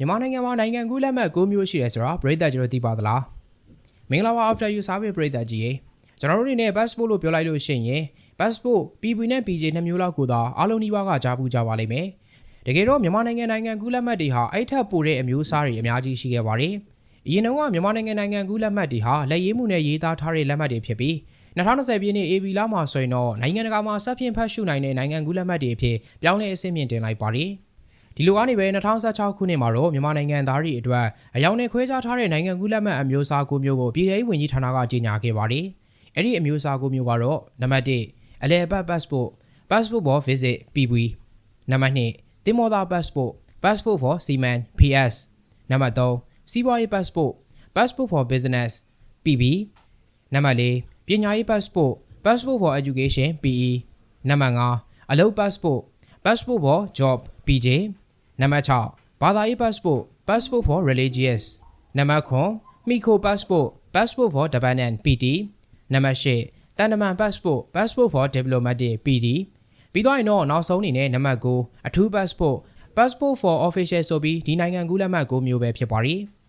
မြန်မာနိုင်ငံမှာနိုင်ငံကူးလက်မှတ်9မျိုးရှိတယ်ဆိုတော့ပြည်သက်ကျွန်တော်သိပါသလားမင်္ဂလာပါ after you service ပြည်သက်ကြီးရေကျွန်တော်တို့အနေနဲ့ passport လို့ပြောလိုက်လို့ရှိရင် passport PV နဲ့ PJ နှစ်မျိုးလောက်ကိုသာအားလုံးနှီးပါးကကြားပူးကြပါလိမ့်မယ်တကယ်တော့မြန်မာနိုင်ငံနိုင်ငံကူးလက်မှတ်တွေဟာအဲ့ထက်ပိုတဲ့အမျိုးအစားတွေအများကြီးရှိခဲ့ပါတယ်အရင်တုန်းကမြန်မာနိုင်ငံနိုင်ငံကူးလက်မှတ်တွေဟာလက်ရေးမှုနဲ့ရေးသားထားတဲ့လက်မှတ်တွေဖြစ်ပြီး2020ပြည့်နှစ် AB လမှာဆိုရင်တော့နိုင်ငံတကာမှာဆက်ဖြင့်ဖတ်ရှုနိုင်တဲ့နိုင်ငံကူးလက်မှတ်တွေအဖြစ်ပြောင်းလဲအဆင့်မြင့်တင်လိုက်ပါတယ် ဒီလိုကနေပဲ2016ခုနှစ်မှာတော့မြန်မာနိုင်ငံသားတွေအတွက်အယောင်နဲ့ခွဲခြားထားတဲ့နိုင်ငံကူးလက်မှတ်အမျိုးအစား9မျိုးကိုပြည်ထောင်ဝင်ကြီးဌာနကကြေညာခဲ့ပါတယ်အဲ့ဒီအမျိုးအစား9မျိုးကတော့နံပါတ်1အလဲပတ် passport passport for visit PV နံပါတ်2တင်မော်သာ passport passport for seaman PS နံပါတ်3စီးပွားရေး passport passport for business PB နံပါတ်4ပညာရေး passport passport for education PE နံပါတ်5အလုပ် passport passport for job PJ နံပါတ်6ဘာသာရေး passport passport for religious နံပါတ်9မိခို passport passport for dependent PT နံပါတ်8တန်တမန် passport passport for diplomatic PD ပြီးတော့ရင်တော့နောက်ဆုံးအနေနဲ့နံပါတ်9အထူး passport passport for official ဆိုပြီးဒီနိုင်ငံကူးလက်မှတ်9မျိုးပဲဖြစ်ပါရီ။